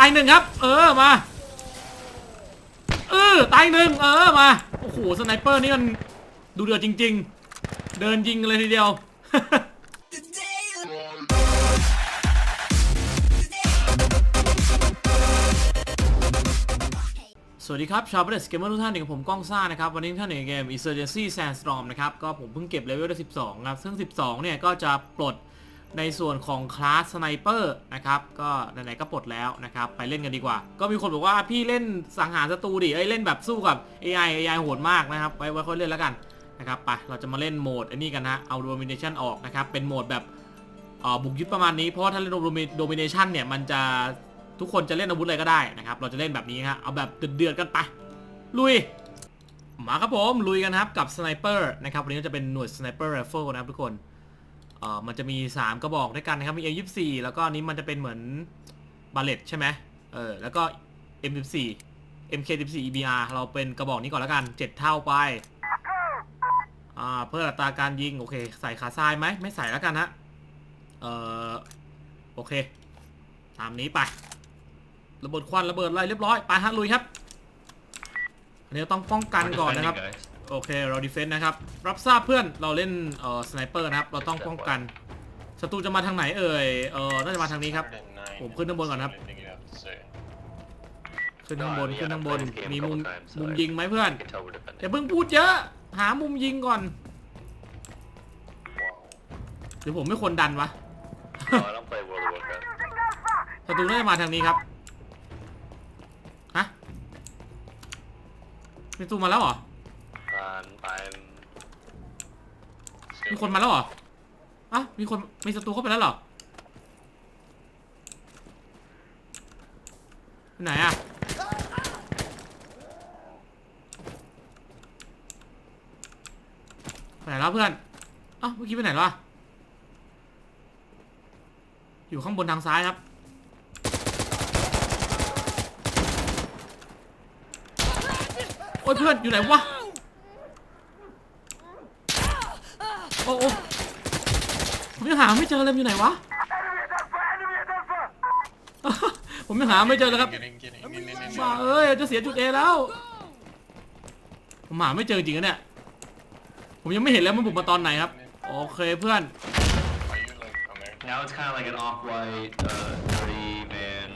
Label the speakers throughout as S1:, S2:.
S1: ตายหนึ่งครับ เออมาเออตายหนึ่งเออมาโอ้โหสไนเปอร์นี่มันดูเดือดจริง ๆ เดินยิงเลยทีเดียวสวัสดีครับ ชาวประเด็นสเกมเมอร์ทุกท่านอยู่กับผมก้องซ่านะครับ วันนี้ท่านอยู่ในเกม Insurgency Sandstorm นะครับ ก็ผมเพิ่งเก็บเลเวลได้ 12 ครับ ซึ่ง 12 เนี่ย ก็จะปลด ในส่วนของคลาสสไนเปอร์นะครับก็ไหนๆก็ปลดแล้วนะครับ ไปเล่นกันดีกว่า ก็มีคนบอกว่าพี่เล่นสังหารศัตรูดิเอ้ยเล่นแบบสู้กับ AI AI โหดมากนะครับไว้ไว้ค่อยเล่นแล้วกันนะครับไปเราจะมาเล่นโหมดไอ้นี่กันนะเอา Domination ออกนะครับเป็นโหมดแบบบุกยึดประมาณนี้เพราะว่าถ้าเล่น Domination เนี่ยมันจะทุกคนจะเล่นอาวุธอะไรก็ได้นะครับเราจะเล่นแบบนี้ฮะเอาแบบเดือดๆกันไปลุยมาครับผมลุยกันครับกับสไนเปอร์นะครับวันนี้จะเป็นหน่วยสไนเปอร์ไรเฟิลนะครับทุกคน เอ่อมันจะมี 3 กระบอกด้วยกันนะครับ มี M24 แล้วก็อันนี้มันจะเป็นเหมือนบาเลตใช่ไหมเออ แล้วก็ M14 MK14 EBR เราเป็นกระบอกนี้ก่อนแล้วกัน 7 เท่าไป อ่า เพื่ออัตราการยิง โอเค ใส่ขาซ้ายไหม ไม่ใส่แล้วกันฮะ เอ่อ โอเค ตามนี้ไประเบิดควันระเบิดอะไรเรียบร้อย ไปฮะลุยครับอันนี้เราต้องป้องกันก่อนนะครับ โอเคเราดีเฟนต์นะครับ รับทราบเพื่อนเราเล่นเอ่อสไนเปอร์นะครับ เราต้องป้องกันศัตรูจะมาทางไหนเอ่ยเออน่าจะมาทางนี้ครับ ผมขึ้นข้างบนก่อนครับ ขึ้นข้างบนขึ้นข้างบนมีมุมมุมยิงไหมเพื่อนอย่าเพิ่งพูดเยอะ หามุมยิงก่อนหรือผมไม่ควรดันวะศัตรูน่าจะมาทางนี้ครับฮะมีศัตรูมาแล้วเหรอ มีคนมาแล้วเหรออะมีคนมีศัตรูเข้าไปแล้วเหรอไปไหนอะไปไหนแล้วเพื่อนอ้าวเมื่อกี้ไปไหนแล้วอะอยู่ข้างบนทางซ้ายครับ โอ้ยเพื่อนอยู่ไหนวะ โอ้โอ้ผมยังหาไม่เจอเลยมันอยู่ไหนวะ ผมยังหาไม่เจอเลยครับบ้าเอ้ยจะเสียจุดเอแล้ว ผมหาไม่เจอจริงๆนะเนี่ย ผมยังไม่เห็นแล้วมันบุกมาตอนไหนครับ โอเคเพื่อน
S2: Now it's kind of like an off-white, uh, dirty man,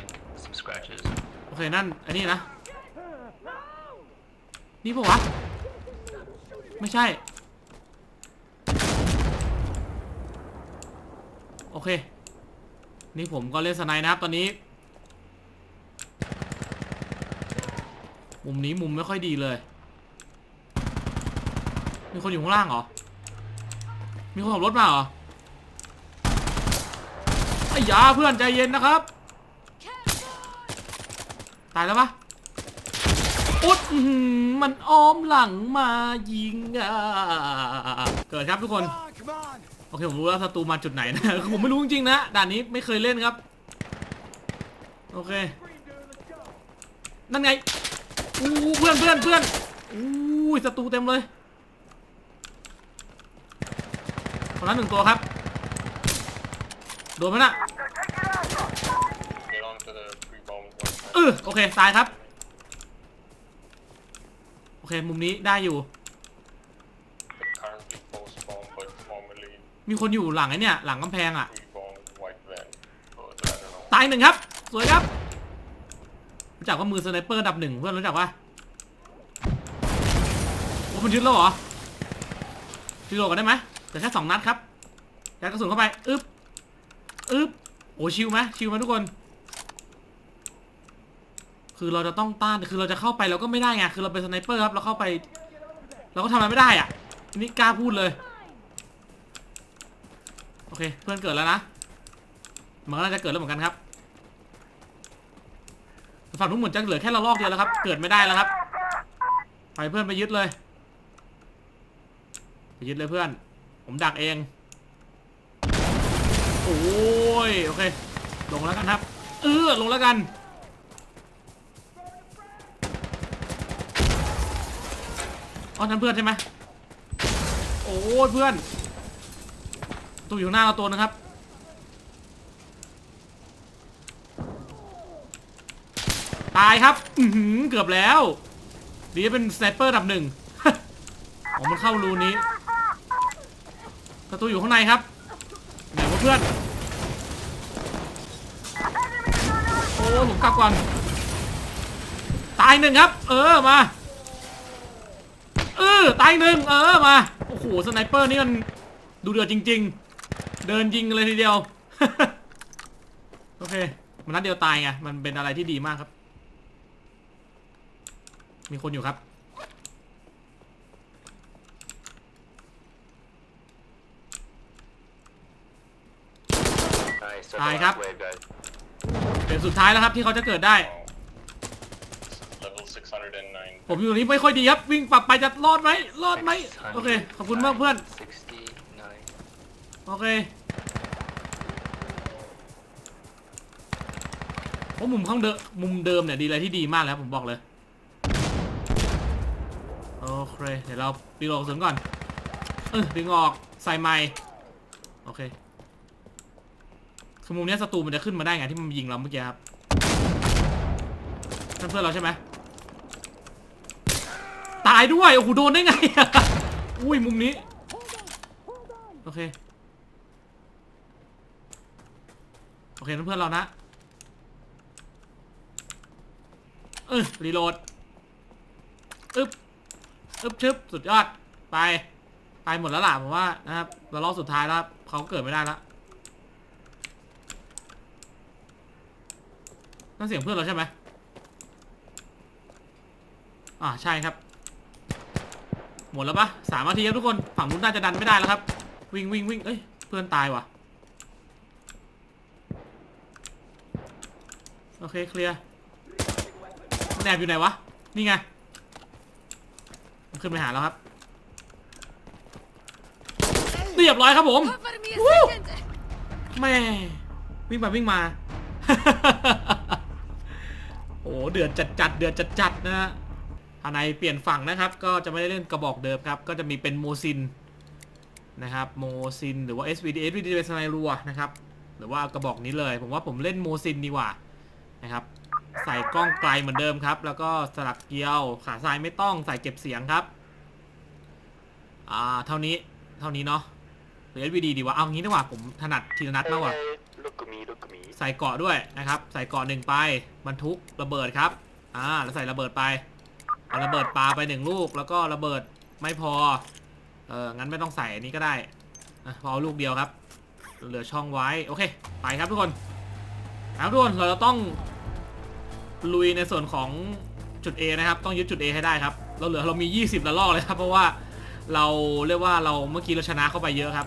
S2: some scratches.
S1: โอเคนั่นอันนี้นะ นี่ปะวะ ไม่ใช่ โอเค นี่ผมก็เล่นสไนด์นะครับตอนนี้ มุมนี้มุมไม่ค่อยดีเลย มีคนอยู่ข้างล่างเหรอ มีคนขับรถมาเหรอไอ้ยาเพื่อนใจเย็นนะครับ ตายแล้วปะอุดมันอ้อมหลังมายิงอะ เกิดครับทุกคน โอเคผมรู้แล้วศัตรูมาจุดไหนนะ ผมไม่รู้จริงๆนะด่านนี้ไม่เคยเล่นครับ โอเค นั่นไงอู้เพื่อนเพื่อนเพื่อนอู้ศัตรูเต็มเลยคนนั้นหนึ่งตัวครับ โดนไหมน่ะเออโอเคตายครับ โอเค มุมนี้ได้อยู่ มีคนอยู่หลังไอ้เนี่ย หลังกำแพงอะ ตายหนึ่งครับ สวยครับรู้จักว่ามือสไนเปอร์อันดับหนึ่งเพื่อนรู้จักว่าโอ้มันยึดแล้วเหรอรีโหลดกันได้ไหมแต่แค่สองนัดครับยัดกระสุนเข้าไปอึ๊บอึ๊บโอ้ชิวไหมชิวไหมทุกคน คือเราจะต้องต้านคือเราจะเข้าไปเราก็ไม่ได้ไงคือเราเป็นสไนเปอร์ครับเราเข้าไป เราก็ทำอะไรไม่ได้อะนี่กล้าพูดเลย โอเคเพื่อนเกิดแล้วนะมันก็น่าจะเกิดแล้วเหมือนกันครับฝั่งนู้นเหมือนจะเหลือแค่ระลอกเดียวแล้วครับ เกิดไม่ได้แล้วครับไปเพื่อนไปยึดเลยไปยึดเลยเพื่อน ผมดักเองโอ้ยโอเคลงแล้วกันครับ เออลงแล้วกันอ๋อนั่นเพื่อนใช่ไหมโอ้เพื่อน ตัวอยู่หน้าเราตัวนะครับ ตายครับ อือหือเกือบแล้ว ดีเป็นสไนเปอร์ดับหนึ่งอ๋อมันเข้ารูนี้ประตูอยู่ข้างในครับไหนวะเพื่อน โอ้ผมกลับก่อน ตายหนึ่งครับ เออมา เออตายหนึ่งเออมา โอ้โหสไนเปอร์นี่มันดูเดือดจริง ๆ เดินยิงเลยทีเดียว โอเค มันนัดเดียวตายไง มันเป็นอะไรที่ดีมากครับ มีคนอยู่ครับ
S2: Nice.
S1: Hi, Cap.
S2: wave, guys.
S1: เป็นสุดท้ายแล้วครับที่เขาจะเกิดได้ ผมอยู่ตรงนี้ไม่ค่อยดีครับ วิ่งปรับไปจะรอดไหมรอดไหมโอเค ขอบคุณมากเพื่อน โอเคเพราะมุมข้างเดิมมุมเดิมเนี่ยดีอะไรที่ดีมากแล้วผมบอกเลย โอเค เดี๋ยวเราดึงออกกระสุนก่อน เออดึงออกใส่ไม้โอเคคือมุมเนี้ยศัตรูมันจะขึ้นมาได้ไงที่มันยิงเราเมื่อกี้ครับนั่นเพื่อนเราใช่ไหมตายด้วย โอ้โหโดนได้ไง อุ้ยมุมนี้ โอเค โอเคเพื่อนเรานะเออรีโหลดอึ๊บอึ๊บชึบสุดยอดไป ไปหมดแล้วล่ะผมว่านะครับเรารอบสุดท้ายแล้วเขาเกิดไม่ได้แล้วนั่นเสียงเพื่อนเราใช่ไหมอ่าใช่ครับ หมดแล้วปะสามนาทีครับทุกคนฝั่งนู้นน่าจะดันไม่ได้แล้วครับ วิ่งวิ่งวิ่งเอ้ยเพื่อนตายว่ะ โอเคเคลียร์มันแอบอยู่ไหนวะ นี่ไงมันขึ้นไปหาแล้วครับ เรียบร้อยครับผมแม่วิ่งไปวิ่งมา โอ้เดือดจัดจัดเดือดจัดจัดนะฮะภายในเปลี่ยนฝั่งนะครับ ก็จะไม่ได้เล่นกระบอกเดิมครับ ก็จะมีเป็นโมซินนะครับโมซินหรือว่า SVD SVD เป็นสไนรัวนะครับ หรือว่ากระบอกนี้เลย ผมว่าผมเล่นโมซินดีกว่า นะครับใส่กล้องไกลเหมือนเดิมครับ แล้วก็สลักเกลียวขาซ้ายไม่ต้องใส่เก็บเสียงครับอ่าเท่านี้เท่านี้เนาะหรือ SVD ดีวะเอางี้ดีกว่าผมถนัดทีละนัดมากกว่า
S2: look at me, look at me.
S1: ใส่เกาะด้วยนะครับ ใส่เกาะหนึ่งไปบรรทุกระเบิดครับอ่าแล้วใส่ระเบิดไปเอาระเบิดปลาไปหนึ่งลูก แล้วก็ระเบิดไม่พอเอองั้นไม่ต้องใส่อันนี้ก็ได้อะพอเอาลูกเดียวครับ เหลือช่องไว้โอเค ไปครับทุกคนเอาทุกคนเราจะต้อง ลุยในส่วนของจุด A นะครับ ต้องยึดจุด A ให้ได้ครับ เราเหลือเรามี 20ละลอกเลยครับ เพราะว่าเราเรียกว่าเราเมื่อกี้เราชนะเข้าไปเยอะครับ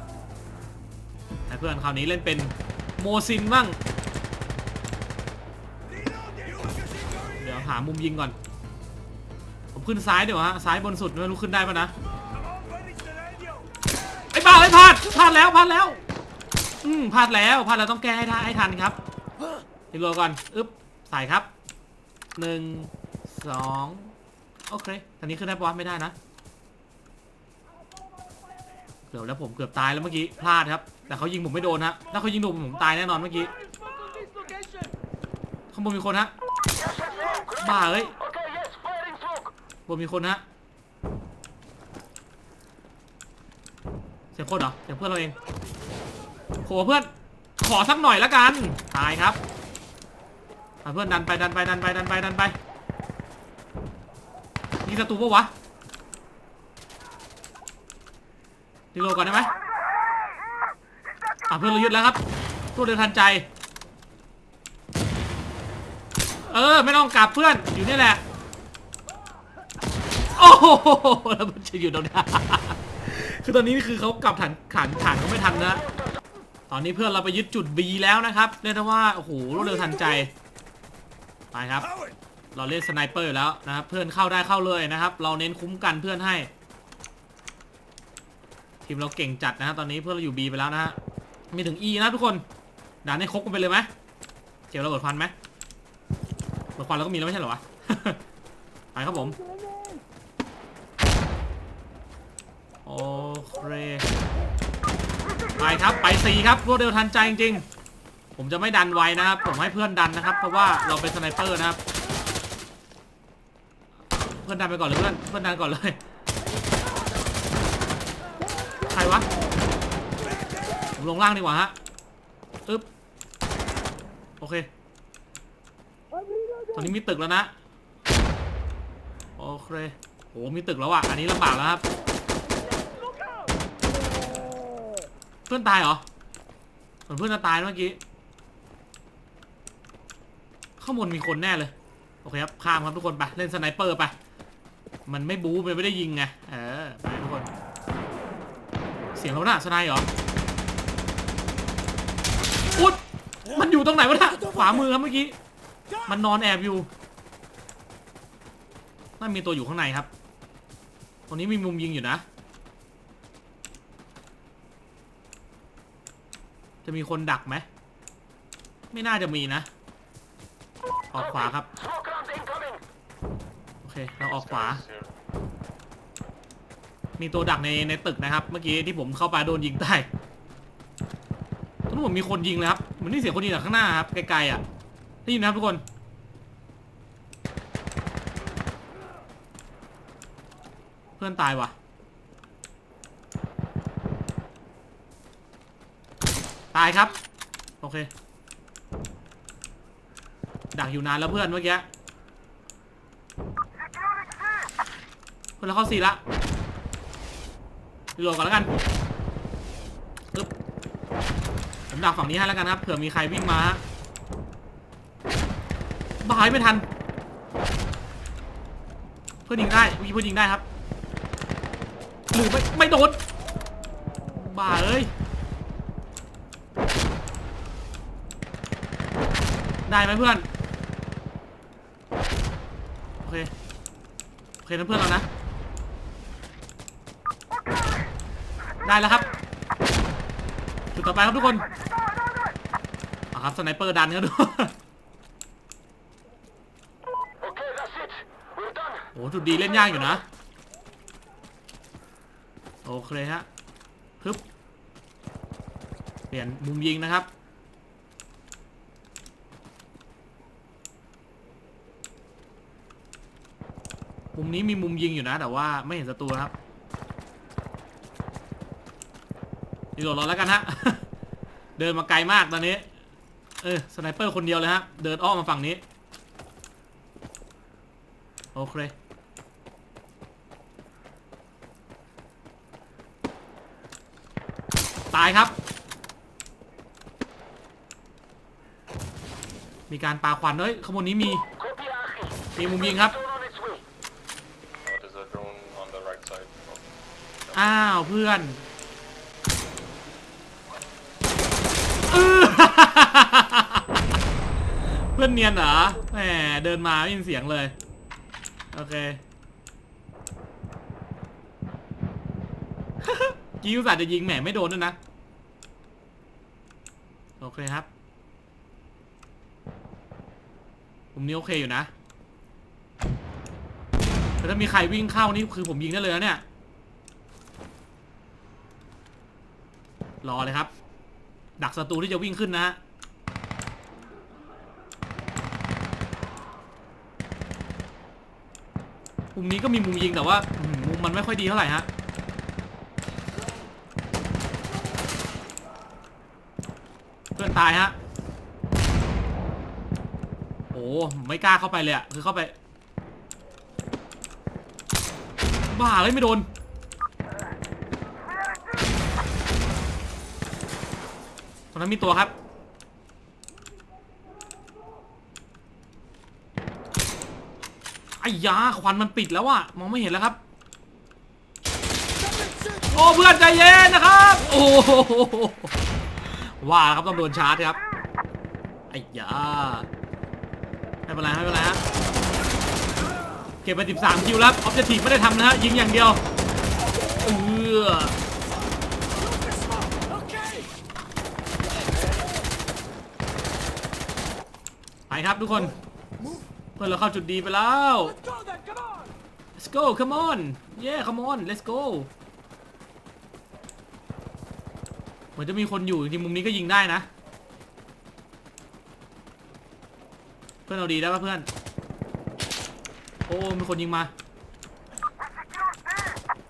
S1: เพื่อนคราวนี้เล่นเป็นโมซินบ้างเดี๋ยวหามุมยิงก่อน ผมขึ้นซ้ายเดี๋ยวฮะซ้ายบนสุดไม่รู้ขึ้นได้ปะนะไอ้บ้าไอ้พลาดพลาดแล้วพลาดแล้วอืมพลาดแล้วพลาดแล้วต้องแก้ให้ได้ให้ทันครับรีโหลดก่อนอึ๊บใส่ครับ หนึ่งสองโอเคทางนี้ขึ้นได้ปะวะไม่ได้นะ เกือบแล้วผมเกือบตายแล้วเมื่อกี้พลาดครับ แต่เขายิงผมไม่โดนฮะถ้าเขายิงโดนผมตายแน่นอนเมื่อกี้ข้างบนมีคนฮะบ้าเอ้ยบนมีคนฮะเสียงคนเหรอเสียงเพื่อนเราเองโหเพื่อนขอสักหน่อยละกัน ตายครับ อะเพื่อนดันไปดันไปดันไปดันไปดันไปยิงศัตรูปะวะดีโลก่อนได้ไหมอะเพื่อนเรายึดแล้วครับรวดเร็วทันใจ เออไม่ต้องกลับเพื่อนอยู่นี่แหละ โอ้โหแล้วมันจะอยู่ตรงนี้คือตอนนี้คือเขากลับฐานฐานฐานเขาไม่ทันนะ ตอนนี้เพื่อนเราไปยึดจุด B แล้วนะครับเรียกได้ว่าโอ้โหรวดเร็วทันใจ ไปครับ เราเล่นสไนเปอร์อยู่แล้วนะครับเพื่อนเข้าได้เข้าเลยนะครับ เราเน้นคุ้มกันเพื่อนให้ ทีมเราเก่งจัดนะฮะตอนนี้เพื่อนเราอยู่ B ไปแล้วนะฮะมีถึง E นะทุกคนด่านให้ครบกันไปเลยไหมเกี่ยวระเบิดควันไหมระเบิดควันเราก็มีแล้วไม่ใช่เหรอวะไปครับผมโอเคไปครับไปสี่ครับรวดเร็วทันใจจริงๆ ผมจะไม่ดันไว้นะครับ ผมให้เพื่อนดันนะครับ เพราะว่าเราเป็นสไนเปอร์นะครับ เพื่อนดันไปก่อนเลยเพื่อน เพื่อนดันก่อนเลย ใครวะ ผมลงล่างดีกว่าฮะอึ๊บ โอเค ตอนนี้มีตึกแล้วนะ โอเค โห มีตึกแล้วอะ อันนี้ลำบากแล้วครับ เพื่อนตายเหรอเหมือนเพื่อนจะตายเมื่อกี้ ข้างบนมีคนแน่เลย โอเคครับข้ามครับทุกคนไปเล่นสไนเปอร์ไปมันไม่บู๊มันไม่ได้ยิงไงเออไปทุกคน เสียงแล้วนะสไนเหรออุ๊ดมันอยู่ตรงไหนวะน่ะขวามือครับเมื่อกี้มันนอนแอบอยู่น่ามีตัวอยู่ข้างในครับตรงนี้มีมุมยิงอยู่นะ จะมีคนดักไหม ไม่น่าจะมีนะ ออกขวาครับ โอเค เราออกขวา มีตัวดักในในตึกนะครับ เมื่อกี้ที่ผมเข้าไปโดนยิงใต้ตรงนู้นผมมีคนยิงเลยครับเหมือนนี่เสียงคนยิงจากข้างหน้าครับ ไกลๆอะ ได้ยินนะครับทุกคน เพื่อนตายว่ะ ตายครับ โอเค ดักอยู่นานแล้วเพื่อนเมื่อกี้เพื่อนเราเข้าสี่ละรีโหลดก่อนแล้วกันปึ๊บผมดักฝั่งนี้ให้แล้วกันครับเผื่อมีใครวิ่งมาบายไม่ทัน เพื่อนยิงได้เมื่อกี้เพื่อนยิงได้ครับหรือไม่ไม่โดนบ้าเอ้ยได้ไหมเพื่อน เคโอเคนะเพื่อนเรานะ ได้แล้วครับ จุดต่อไปครับทุกคนอาครับสไนเปอร์ดันครับดู
S2: Okay, that's it. We're done.
S1: โอ้จุดดีเล่นยากอยู่นะ โอเคฮะ ฮึบ เปลี่ยนมุมยิงนะครับ มุมนี้มีมุมยิงอยู่นะ แต่ว่าไม่เห็นศัตรูครับดีโหลดรอแล้วกันฮะ เดินมาไกลมากตอนนี้ เออสไนเปอร์คนเดียวเลยฮะ เดินอ้อมมาฝั่งนี้ โอเค ตายครับ มีการปาควันเฮ้ยขบวนนี้มี มีมุมยิงครับ อ้าวเพื่อนเพื่อนเนียนเหรอแหมเดินมาไม่ยินเสียงเลย โอเคกิ้วสัตว์จะยิงแหมไม่โดนด้วยนะ โอเคครับผมนี้โอเคอยู่นะแต่ถ้ามีใครวิ่งเข้านี่คือผมยิงได้เลยนะเนี่ย รอเลยครับ ดักศัตรูที่จะวิ่งขึ้นนะฮะมุมนี้ก็มีมุมยิงแต่ว่ามมุมมันไม่ค่อยดีเท่าไหร่ฮะเพื่อนตายฮะโอ้ไม่กล้าเข้าไปเลยอะคือเข้าไป บ้าเลยไม่โดน รงนั้นมีตัวครับ ไอ้ยาควันมันปิดแล้วอะมองไม่เห็นแล้วครับ โอ้เพื่อนใจเย็นนะครับ โอ้ว่าแล้วครับต้องโดนชาร์จครับ ไอ้ยาไม่เป็นไรไม่เป็นไรฮะเก็บไป 13 คิวแล้วออบเจทีฟไม่ได้ทำนะฮะยิงอย่างเดียวเออไป ครับทุกคน เพื่อนเราเข้าจุดดีไปแล้ว let's go come on yeah come on let's go เหมือนจะมีคนอยู่จริงมุมนี้ก็ยิงได้นะ เพื่อนเราดีได้ปะเพื่อน โอ้มีคนยิงมา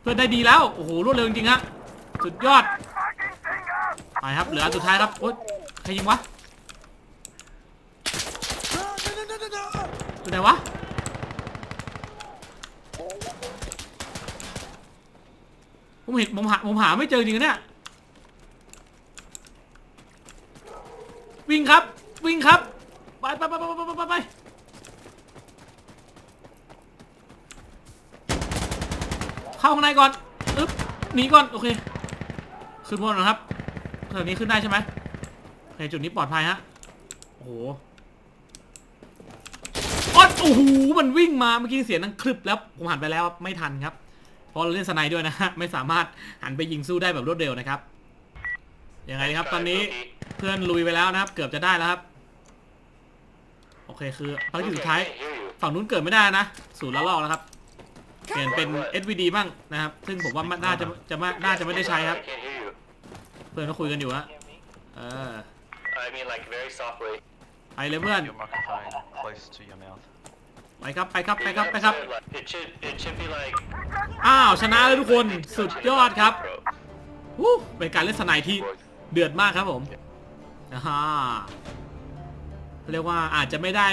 S1: เพื่อนได้ดีแล้ว โอ้โหรวดเร็วจริงฮะสุดยอดไปครับเหลือสุดท้ายครับโอ๊ยใครยิงวะอยู่ไห นวะผมเห็นผมหาผมหาไม่เจอจริงๆเนี่ยวิ่งครับ วิ่งครับ ไปไปไปไปไปไปไปเข้าข้างในก่อนอึ๊บหนีก่อน โอเค ขึ้นบนนะครับแถวนี้ขึ้นได้ใช่ไหมโอเคจุดนี้ปลอดภัยฮะโอ้โห โอ้โหมันวิ่งมาเมื่อกี้เสียงนังคลึบแล้วผมหันไปแล้วไม่ทันครับเพราะเราเล่นสไนด์ด้วยนะฮะไม่สามารถหันไปยิงสู้ได้แบบรวดเร็วนะครับยังไงดีครับตอนนี้เพื่อนลุยไปแล้วนะครับ เกือบจะได้แล้วครับ โอเคคือภารกิจสุดท้ายฝั่งนู้นเกิดไม่ได้นะศูนย์ละลอกแล้วครับเปลี่ยนเป็น SVD บ้างนะครับ ซึ่งผมว่าน่าจะจะไม่น่าจะไม่ได้ใช้ครับ
S2: I can't hear you.
S1: เพื่อนก็คุยกันอยู่ฮะเออ
S2: I mean like very softly.
S1: ไปเลยเพื่อน ไปครับไปครับไปครับไปครับ
S2: It should it should be like
S1: อ้าวชนะเลยทุกคนสุดยอดครับวู้เป็นการเล่นสไนด์ที่เดือดมากครับผมอ่าฮะเรียกว่าอาจจะไม่ได้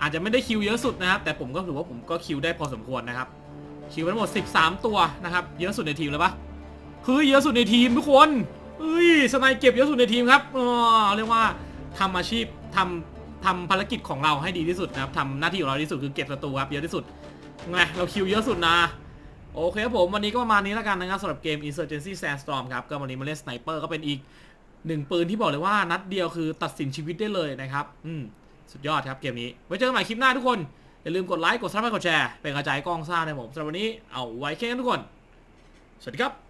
S1: อาจจะไม่ได้คิวเยอะสุดนะครับ แต่ผมก็ถือว่าผมก็คิวได้พอสมควรนะครับคิวไปทั้งหมด 13 ตัวนะครับ เยอะสุดในทีมแล้วปะเฮ้ยเยอะสุดในทีมทุกคนเฮ้ยสไนด์เก็บเยอะสุดในทีมครับอ๋อเรียกว่าทำอาชีพทำ ทำภารกิจของเราให้ดีที่สุดนะครับทำหน้าที่ของเราที่สุดคือเก็บศัตรูครับเยอะที่สุดไงเราคิวเยอะสุดนะ โอเคครับผมวันนี้ก็ประมาณนี้แล้วกันนะครับสำหรับเกม Insurgency Sandstorm ครับ ก็วันนี้มาเล่นสไนเปอร์ก็เป็นอีกหนึ่งปืนที่บอกเลยว่านัดเดียวคือตัดสินชีวิตได้เลยนะครับ อืมสุดยอดครับเกมนี้ ไว้เจอกันใหม่คลิปหน้าทุกคน อย่าลืมกดไลค์กดซับสไครต์กดแชร์เป็นกระจายกล้องซ่าในผมสำหรับวันนี้เอาไว้แค่นี้ทุกคน สวัสดีครับ